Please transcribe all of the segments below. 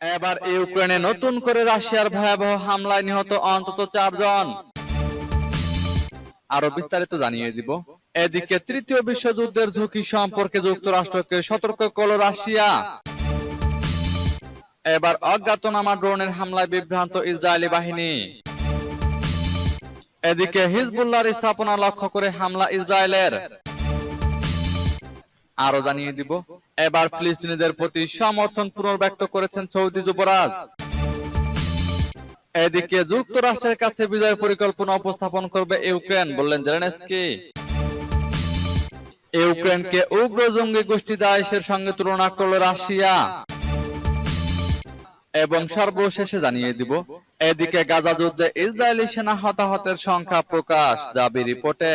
এবার ইউক্রেনে নতুন করে রাশিয়ার ভয়াবহ হামলায় নিহত অন্তত চারজন। আরও বিস্তারিত জানিয়ে দিব। এদিকে তৃতীয় বিশ্বযুদ্ধের ঝুঁকি সম্পর্কে যুক্তরাষ্ট্রকে সতর্ক করল রাশিয়া। এবার অজ্ঞাতনামা ড্রোনের হামলায় বিভ্রান্ত ইসরায়েলি বাহিনী। এদিকে হিজবুল্লাহর স্থাপনা লক্ষ্য করে হামলা ইসরায়েলের। আরও জানিয়ে দিব। এবার ফিলিস্তিনিদের প্রতি সমর্থন পুনর্ব্যক্ত করেছেন সৌদি যুবরাজ। এদিকে যুক্তরাষ্ট্রের কাছে বিজয় পরিকল্পনা উপস্থাপন করবে ইউক্রেন, বললেন জেলেনস্কি। ইউক্রেনকে উগ্র জঙ্গি গোষ্ঠী দায়েশের সঙ্গে তুলনা করল রাশিয়া। এবং সর্বশেষে জানিয়ে দিব, এদিকে গাজা যুদ্ধে ইসরায়েলি সেনা হতাহতের সংখ্যা প্রকাশ, দাবি রিপোর্টে।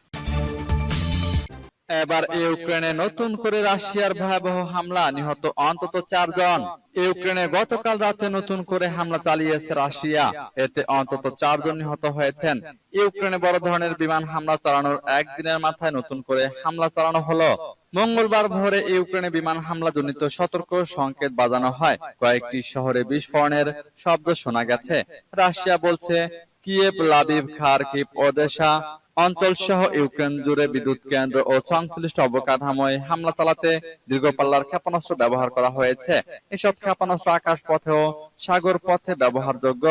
এবার ইউক্রেনে নতুন করে রাশিয়ার ভয়াবহ হামলা নিহত অন্তত চারজন। ইউক্রেনে গতকাল রাতে নতুন করে হামলা চালিয়েছে রাশিয়া। এতে অন্তত চারজন নিহত হয়েছেন। ইউক্রেনে বড় ধরনের বিমান হামলা চালানোর একদিনের মাথায় নতুন করে হামলা চালানো হলো। মঙ্গলবার ভোরে ইউক্রেনে বিমান হামলা জনিত সতর্ক সংকেত বাজানো হয়। কয়েকটি শহরে বিস্ফোরণের শব্দ শোনা গেছে। রাশিয়া বলছে কিয়েভ লাবিব খারকিভ ওদেশা অঞ্চল সহ ইউক্রেন জুড়ে বিদ্যুৎ কেন্দ্র ও সংশ্লিষ্ট অবকাঠামোয় হামলা চালাতে দীর্ঘপাল্লার ক্ষেপণাস্ত্র ব্যবহার করা হয়েছে। এসব ক্ষেপণাস্ত্র আকাশ পথে ও সাগর পথে ব্যবহারযোগ্য।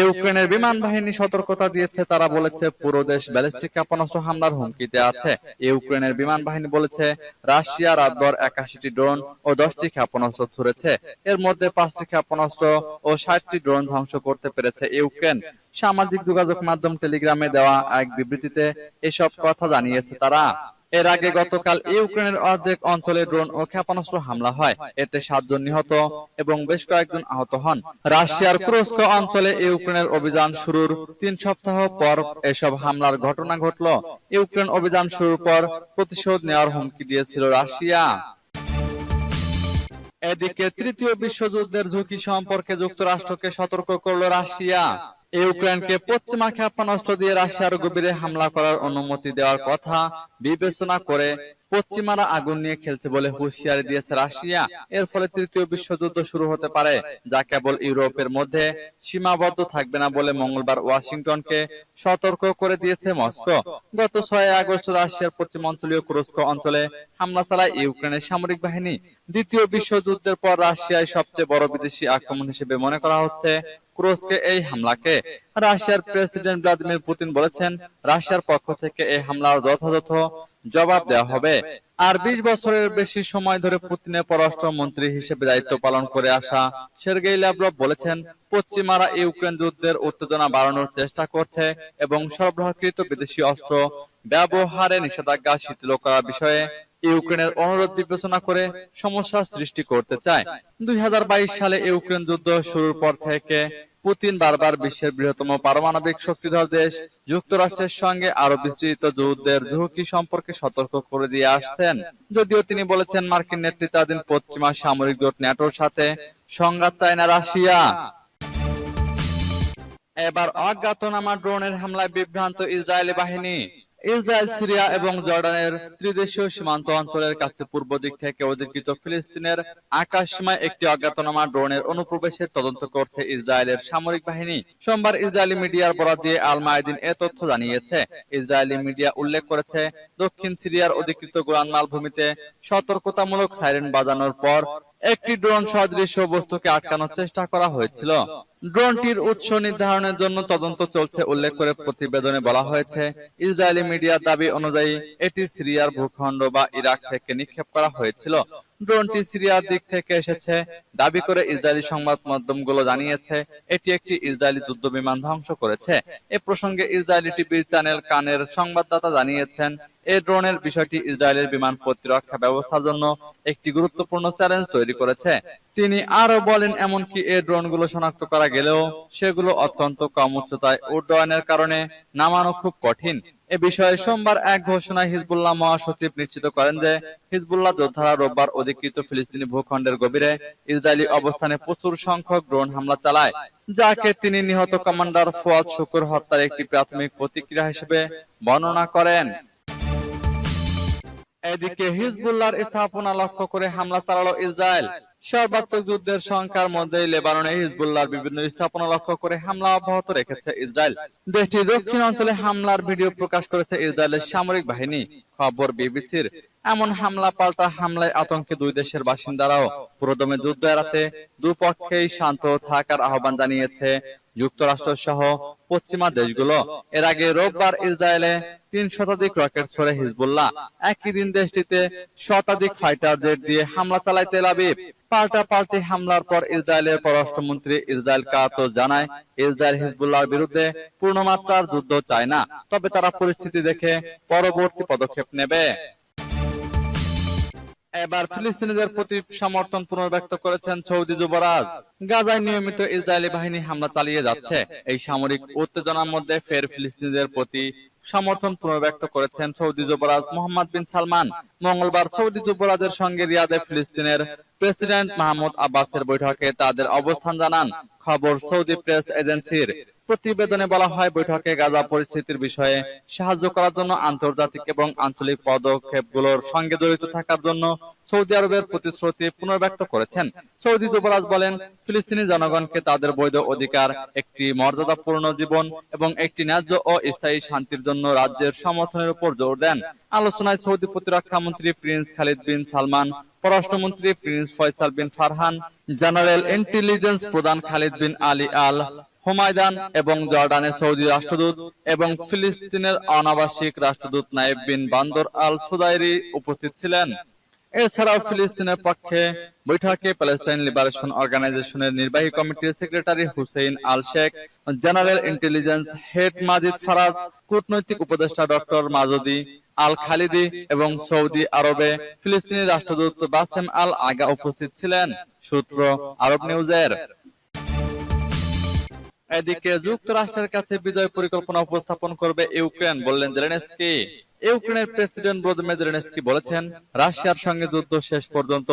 ইউক্রেনের বিমান বাহিনী সতর্কতা দিয়েছে তারা বলেছে পুরো দেশ ব্যালিস্টিক ক্ষেপণাস্ত্র হামলার হুমকিতে আছে। ইউক্রেনের বিমান বাহিনী বলেছে রাশিয়া রাতভর একাশিটি ড্রোন ও দশটি ক্ষেপণাস্ত্র ছুড়েছে। এর মধ্যে পাঁচটি ক্ষেপণাস্ত্র ও ষাটটি ড্রোন ধ্বংস করতে পেরেছে ইউক্রেন। সামাজিক যোগাযোগ মাধ্যম টেলিগ্রামে দেওয়া এক বিবৃতিতে এসব কথা জানিয়েছে তারা। এর আগে গতকাল ইউক্রেনের অর্ধেক অঞ্চলে ড্রোন ও ক্ষেপণাস্ত্র হামলা হয়। এতে সাতজন নিহত এবং বেশ কয়েকজন আহত হন। রাশিয়ার ক্রোস্ক অঞ্চলে ইউক্রেনের অভিযান শুরুর তিন সপ্তাহ পর এসব হামলার ঘটনা ঘটল। ইউক্রেন অভিযান শুরুর পর প্রতিশোধ নেওয়ার হুমকি দিয়েছিল রাশিয়া। এদিকে তৃতীয় বিশ্বযুদ্ধের ঝুঁকি সম্পর্কে যুক্তরাষ্ট্রকে সতর্ক করল রাশিয়া। ইউক্রেনকে পশ্চিমা ক্ষেপণাস্ত্র দিয়ে রাশিয়ার গভীরে হামলা করার অনুমতি দেওয়ার কথা বিবেচনা করে পশ্চিমারা আগুন নিয়ে খেলছে বলে হুঁশিয়ারি দিয়েছে রাশিয়া। এর ফলে তৃতীয় বিশ্বযুদ্ধ শুরু হতে পারে, যা কেবল ইউরোপের মধ্যে সীমাবদ্ধ থাকবে না বলে মঙ্গলবার ওয়াশিংটনকে সতর্ক করে দিয়েছে মস্কো। গত ছয় আগস্ট রাশিয়ার পশ্চিমাঞ্চলীয় কুরস্ক অঞ্চলে হামলা চালায় ইউক্রেনের সামরিক বাহিনী। দ্বিতীয় বিশ্বযুদ্ধের পর রাশিয়ায় সবচেয়ে বড় বিদেশি আক্রমণ হিসেবে মনে করা হচ্ছে ক্রোসকে এই হামলাকে রাশিয়ার প্রেসিডেন্ট ভ্লাদিমির পুতিন বলেছেন, রাশিয়ার পক্ষ থেকে এই হামলার যথাযথ জবাব দেওয়া হবে। আর বিশ বছরের বেশি সময় ধরে পুতিনের পররাষ্ট্র মন্ত্রী হিসেবে দায়িত্ব পালন করে আসা সের্গেই ল্যাভরভ বলেছেন, পশ্চিমারা ইউক্রেন যুদ্ধের উত্তেজনা বাড়ানোর চেষ্টা করছে এবং সরবরাহকৃত বিদেশি অস্ত্র ব্যবহারে নিষেধাজ্ঞা শিথিল করার বিষয়ে ইউক্রেনের অনুরোধ বিবেচনা করে সমস্যা সৃষ্টি করতে চায়। দুই হাজার বাইশ সালে ইউক্রেন যুদ্ধ শুরুর পর থেকে পুতিন বারবার বিশ্বের বৃহত্তম পারমাণবিক শক্তিধর দেশ, যুক্তরাষ্ট্রের সঙ্গে আরও বিস্তৃত যুদ্ধের ঝুঁকি সম্পর্কে সতর্ক করে দিয়ে আসছেন। যদিও তিনি বলেছেন মার্কিন নেতৃত্বাধীন পশ্চিমা সামরিক জোট ন্যাটোর সাথে সংঘাত চায় না রাশিয়া। এবার অজ্ঞাতনামা ড্রোনের হামলায় বিভ্রান্ত ইসরায়েলি বাহিনী। ইসরায়েল সিরিয়া এবং জর্ডানের ত্রিদেশীয় সীমান্ত অঞ্চলের কাছে পূর্ব দিক থেকে অধিকৃত ফিলিস্তিনের আকাশ সীমায় একটি অজ্ঞাতনামা ড্রোনের অনুপ্রবেশের তদন্ত করছে ইসরায়েলের সামরিক বাহিনী। সোমবার ইসরায়েলি মিডিয়ার বরাদ দিয়ে আল মায়েদিন এ তথ্য জানিয়েছে। ইসরায়েলি মিডিয়া উল্লেখ করেছে দক্ষিণ সিরিয়ার অধিকৃত গোলান মালভূমিতে সতর্কতামূলক সাইরেন বাজানোর পর একটি ড্রোন সদৃশ বস্তুকে আটকানোর চেষ্টা করা হয়েছিল। ড্রোনটির উৎস নির্ধারণের জন্য তদন্ত চলছে উল্লেখ করে প্রতিবেদনে বলা হয়েছে, ইসরায়েলি মিডিয়ার দাবি অনুযায়ী এটি সিরিয়ার ভূখণ্ড বা ইরাক থেকে নিক্ষেপ করা হয়েছিল। ড্রোনটি সিরিয়ার দিক থেকে এসেছে। দাবি করে ইসরায়েলি সংবাদ মাধ্যমগুলো জানিয়েছে, এটি একটি ইসরায়েলি যুদ্ধ বিমান ধ্বংস করেছে। এ প্রসঙ্গে ইসরায়েলি টিভি চ্যানেল কানের সংবাদদাতা জানিয়েছেন এই ড্রোনের বিষয়টি ইসরায়েলের বিমান প্রতিরক্ষা ব্যবস্থার জন্য একটি গুরুত্বপূর্ণ চ্যালেঞ্জ তৈরি করেছে। তিনি আরও বলেন, এমনকি এই ড্রোনগুলো শনাক্ত করা গেলেও সেগুলো অত্যন্ত কম উচ্চতায় উড্ডয়নের কারণে নামানো খুব কঠিন। এ বিষয়ে সোমবার এক ঘোষণায় হিজবুল্লাহ মহাসচিব নিশ্চিত করেন যে, হিজবুল্লাহ যোদ্ধারা রোববার অধিকৃত ফিলিস্তিনি ভূখণ্ডের গভীরে ইসরায়েলি অবস্থানে প্রচুর সংখ্যক ড্রোন হামলা চালায়, যাকে তিনি নিহত কমান্ডার ফুয়াদ শুকুর হত্যার একটি প্রাথমিক প্রতিক্রিয়া হিসেবে বর্ণনা করেন। এদিকে হিজবুল্লাহর স্থাপনা লক্ষ্য করে হামলা চালালো ইসরায়েল। সর্বাত্মক যুদ্ধের সংখ্যার মধ্যে লেবাননে হিজবুল্লাহর বিভিন্ন স্থাপনা লক্ষ্য করে হামলা অব্যাহত রেখেছে ইসরায়েল। দেশটির দক্ষিণ অঞ্চলে হামলার ভিডিও প্রকাশ করেছে ইসরায়েলের সামরিক বাহিনী। খবর বিবিসির এমন হামলা পাল্টা হামলায় আতঙ্কে দুই দেশের বাসিন্দারাও। পুরোদমে যুদ্ধ এড়াতে দুপক্ষেই শান্ত থাকার আহ্বান জানিয়েছে যুক্তরাষ্ট্র সহ পশ্চিমা দেশগুলো। এর আগে রোববার ইসরায়েলে তিন শতাধিক রকেট ছড়ে হিজবুল্লাহ। একই দিন দেশটিতে শতাধিক ফাইটার জেট দিয়ে হামলা চালায় তেল আবিব। পাল্টা পাল্টি হামলার পর ইসরায়েলের পররাষ্ট্রমন্ত্রী ইসরায়েল কাতো জানায়, ইসরায়েল হিজবুল্লাহর বিরুদ্ধে পূর্ণমাত্রার যুদ্ধ চায় না। তবে তারা পরিস্থিতি দেখে পরবর্তী পদক্ষেপ নেবে। এবার ফিলিস্তিনিদের প্রতি সমর্থন পুনর্ব্যক্ত করেছেন সৌদি যুবরাজ। গাজায় নিয়মিত ইসরায়েলি বাহিনী হামলা চালিয়ে যাচ্ছে। এই সামরিক উত্তেজনার মধ্যে ফের ফিলিস্তিনিদের প্রতি সমর্থন পুনর্ব্যক্ত করেছেন সৌদি যুবরাজ মোহাম্মদ বিন সালমান। মঙ্গলবার সৌদি যুবরাজের সঙ্গে রিয়াদে ফিলিস্তিনের প্রেসিডেন্ট মাহমুদ আব্বাসের বৈঠকে তাদের অবস্থান জানান। খবর সৌদি প্রেস এজেন্সির। প্রতিবেদনে বলা হয়, বৈঠকে গাজা পরিস্থিতির বিষয়ে সাহায্য করার জন্য আন্তর্জাতিক এবং আঞ্চলিক পদক্ষেপগুলোর সঙ্গে জড়িত থাকার জন্য সৌদি আরবের প্রতিশ্রুতি পুনর্ব্যক্ত করেছেন। সৌদি যুবরাজ বলেন, ফিলিস্তিনি জনগণকে তাদের বৈধ অধিকার, একটি মর্যাদাপূর্ণ জীবন এবং একটি ন্যায্য ও স্থায়ী শান্তির জন্য রাজ্যের সমর্থনের উপর জোর দেন। আলোচনায় সৌদি প্রতিরক্ষা মন্ত্রী প্রিন্স খালিদ বিন সালমান, পররাষ্ট্রমন্ত্রী prince Faisal bin Farhan, general intelligence প্রধান খালিদ বিন আলী আল হুমায়দান এবং জর্ডানের সৌদি রাষ্ট্রদূত এবং ফিলিস্তিনের অনাবাসিক রাষ্ট্রদূত নায়েব বিন বান্দর আল সুদাইরি উপস্থিত ছিলেন। এছাড়াও ফিলিস্তিনের পক্ষে বৈঠকে প্যালেস্টাইন লিবারেশন অর্গানাইজেশনের নির্বাহী কমিটির secretary Hussein Al Sheikh general intelligence head Majid Faraj, কূটনৈতিক উপদেষ্টা ডক্টর মাজুদি আল খালিদি এবং সৌদি আরবে ফিলিস্তিনি রাষ্ট্রদূত বাসেম আল আগা উপস্থিত ছিলেন। সূত্র আরব নিউজের। এদিকে যুক্তরাষ্ট্রের কাছে বিজয় পরিকল্পনা উপস্থাপন করবে ইউক্রেন বললেন জেলেনস্কি। ইউক্রেনের প্রেসিডেন্ট ভ্লাদিমির জেলেনস্কি বলেছেন, রাশিয়ার সঙ্গে যুদ্ধ শেষ পর্যন্ত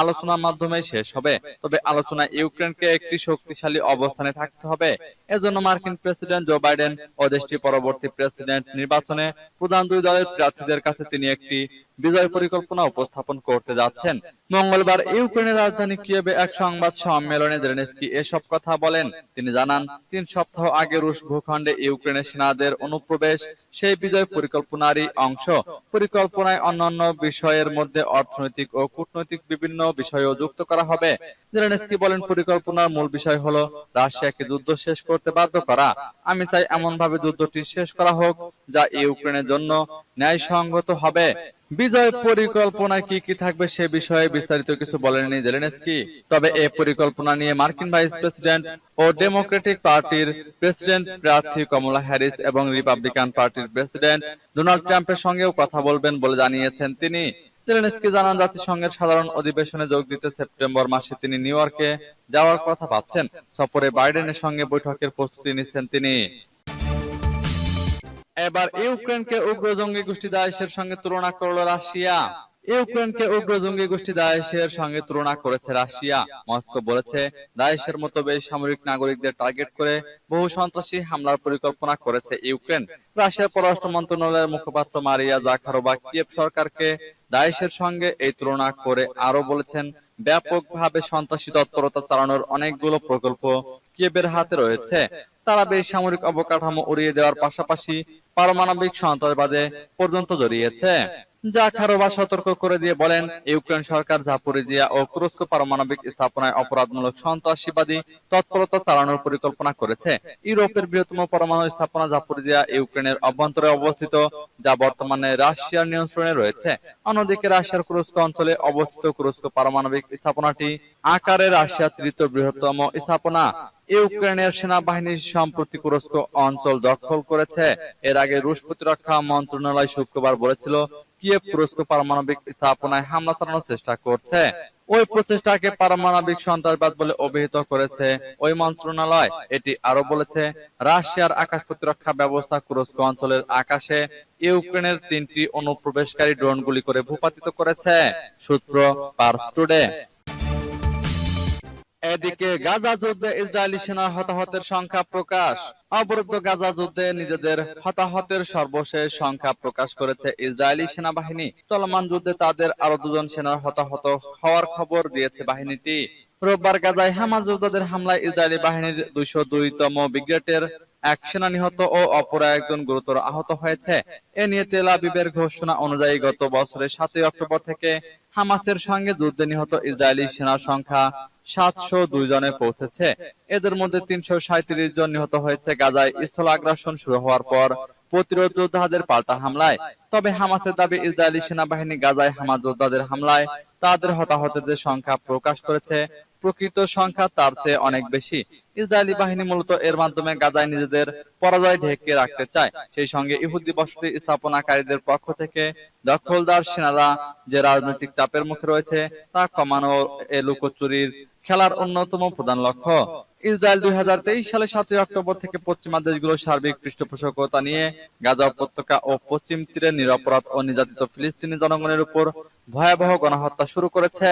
আলোচনার মাধ্যমে শেষ হবে। তবে আলোচনায় ইউক্রেনকে একটি শক্তিশালী অবস্থানে থাকতে হবে। এজন্য মার্কিন প্রেসিডেন্ট জো বাইডেন ও দেশটির পরবর্তী প্রেসিডেন্ট নির্বাচনে প্রধান দুই দলের প্রার্থীদের কাছে তিনি একটি বিজয় পরিকল্পনা উপস্থাপন করতে যাচ্ছেন। মঙ্গলবার ইউক্রেনের রাজধানী কিয়েভে এক সংবাদ সম্মেলনে জেলেনস্কি এসব কথা বলেন। তিনি জানান, তিন সপ্তাহ আগে রুশ ভূখণ্ডে ইউক্রেনের সেনাদের অনুপ্রবেশ, সেই বিজয় পরিকল্পনারই অংশ। পরিকল্পনায় অন্যান্য বিষয়ের মধ্যে অর্থনৈতিক ও কূটনৈতিক বিভিন্ন বিষয়ও যুক্ত করা হবে। জেলেনস্কি বলেন, পরিকল্পনার মূল বিষয় হলো রাশিয়াকে যুদ্ধ শেষ করতে বাধ্য করা। আমি চাই এমনভাবে যুদ্ধটি শেষ করা হোক, যা ইউক্রেনের জন্য ন্যায়সঙ্গত হবে। বিজয় পরিকল্পনায় কি কি থাকবে সে বিষয়ে বিস্তারিত কিছু বলেননি জেলেনস্কি। তবে এই পরিকল্পনা নিয়ে মার্কিন ভাইস প্রেসিডেন্ট ও ডেমোক্রেটিক পার্টির প্রেসিডেন্ট প্রার্থী কমলা হ্যারিস এবং রিপাবলিকান পার্টির প্রেসিডেন্ট ডোনাল্ড ট্রাম্পের সঙ্গেও কথা বলবেন বলে জানিয়েছেন তিনি। জেলেনস্কি জানান, জাতিসংঘের সাধারণ অধিবেশনে যোগ দিতে সেপ্টেম্বর মাসে তিনি নিউ ইয়র্কে যাওয়ার কথা ভাবছেন। সফরে বাইডেনের সঙ্গে বৈঠকের প্রস্তুতি নিচ্ছেন তিনি। এবার ইউক্রেনকে উগ্র জঙ্গি গোষ্ঠী দায়েশের সঙ্গে তুলনা করল রাশিয়া। ইউক্রেনকে উগ্র জঙ্গি গোষ্ঠী দায়েশের সঙ্গে তুলনা করেছে রাশিয়া। মস্কো বলেছে, দায়েশের মতো বেসামরিক নাগরিকদের টার্গেট করে বহু সন্ত্রাসী হামলার পরিকল্পনা করেছে ইউক্রেন। রাশিয়ার পররাষ্ট্র মন্ত্রণালয়ের মুখপাত্র মারিয়া জাখারোবা কিয়েভ সরকারকে দায়েশের সঙ্গে এই তুলনা করে আরও বলেছেন, ব্যাপকভাবে সন্ত্রাসী তৎপরতা চালানোর অনেকগুলো প্রকল্প কিয়েভের হাতে রয়েছে। তারা বেসামরিক অবকাঠামো উড়িয়ে দেওয়ার পাশাপাশি পারমাণবিক সন্ত্রাসবাদে পর্যন্ত জড়িয়েছে জাখারোভা সতর্ক করে দিয়ে বলেন, ইউক্রেন সরকার জাপোরিজিয়া ও কুরস্ক পারমাণবিক স্থাপনায় অপরাধমূলক সন্ত্রাসীবাদী তৎপরতা চালানোর পরিকল্পনা করেছে। ইউরোপের বৃহত্তম পরমাণু স্থাপনা জাপোরিজিয়া ইউক্রেনের অভ্যন্তরে অবস্থিত, যা বর্তমানে রাশিয়ার নিয়ন্ত্রণে রয়েছে। অন্যদিকে রাশিয়ার কুরস্ক অঞ্চলে অবস্থিত কুরস্ক পারমাণবিক স্থাপনাটি আকারে রাশিয়ার তৃতীয় বৃহত্তম স্থাপনা। ইউক্রেনের সেনাবাহিনী সম্প্রতি কুরস্ক অঞ্চল দখল করেছে। এর আগে রুশ প্রতিরক্ষা মন্ত্রণালয় শুক্রবার বলেছিল, কিয়েভ তুরস্ক পারমাণবিক স্থাপনায় হামলা চালানোর চেষ্টা করছে। ওই প্রচেষ্টাকে পারমাণবিক সন্ত্রাসবাদ বলে অভিহিত করেছে ওই মন্ত্রণালয়। এটি আরও বলেছে, রাশিয়ার আকাশ প্রতিরক্ষা ব্যবস্থা কুরস্ক অঞ্চলের আকাশে ইউক্রেনের তিনটি অনুপ্রবেশকারী ড্রোন গুলি করে ভূপাতিত করেছে। সূত্র পার্স টুডে এদিকে গাজা যুদ্ধে ইসরায়েলি সেনা হতাহতের সংখ্যা প্রকাশ। অবরুদ্ধ গাজা যুদ্ধে নিজেদের হতাহতের সর্বশেষ সংখ্যা প্রকাশ করেছে ইসরায়েলি সেনাবাহিনী। চলমান যুদ্ধে তাদের আরও দুজন সেনার হতাহত হওয়ার খবর দিয়েছে বাহিনীটি। রোববার গাজায় হামাজ যোদ্ধাদের হামলায় ইসরায়েলি বাহিনীর দুইশো দুইতম ব্রিগেডের এক সেনা নিহত ও অপর একজন গুরুতর আহত হয়েছে। এ নিয়ে তেল আবিবের ঘোষণা অনুযায়ী গত বছরের সাতই অক্টোবর থেকে হামাসের সঙ্গে যুদ্ধে নিহত ইসরায়েলি সেনার সংখ্যা সাতশো দুই জনে পৌঁছেছে। এদের মধ্যে তিনশো সাঁত্রিশ জন নিহত হয়েছে গাজায়। স্থল আগ্রাসন শুরু হওয়ার পর প্রতিরোধ যোদ্ধাদের পাল্টা হামলায়। তবে হামাসের দাবি, ইসরায়েলি সেনাবাহিনী গাজায় হামাস যোদ্ধাদের হামলায়। তাদের হতাহতের যে সংখ্যা প্রকাশ করেছে, প্রকৃত সংখ্যা তার চেয়ে অনেক বেশি। ইসরায়েলি বাহিনী মূলত এর মাধ্যমে গাজায় নিজেদের পরাজয় ঢেকে রাখতে চায়। সেই সঙ্গে ইহুদি বসতি স্থাপনাকারীদের পক্ষ থেকে দখলদার সেনারা যে রাজনৈতিক চাপের মুখে রয়েছে, তা কমানো এ লুকোচুরির খেলার অন্যতম প্রধান লক্ষ্য। ইসরায়েল দুই হাজার তেইশ সালে সাতই অক্টোবর থেকে পশ্চিমা দেশগুলোর সার্বিক পৃষ্ঠপোষকতা নিয়ে গাজা উপত্যকা ও পশ্চিম তীরে নিরাপরাধ ও নির্যাতিত ফিলিস্তিনি জনগণের উপর ভয়াবহ গণহত্যা শুরু করেছে।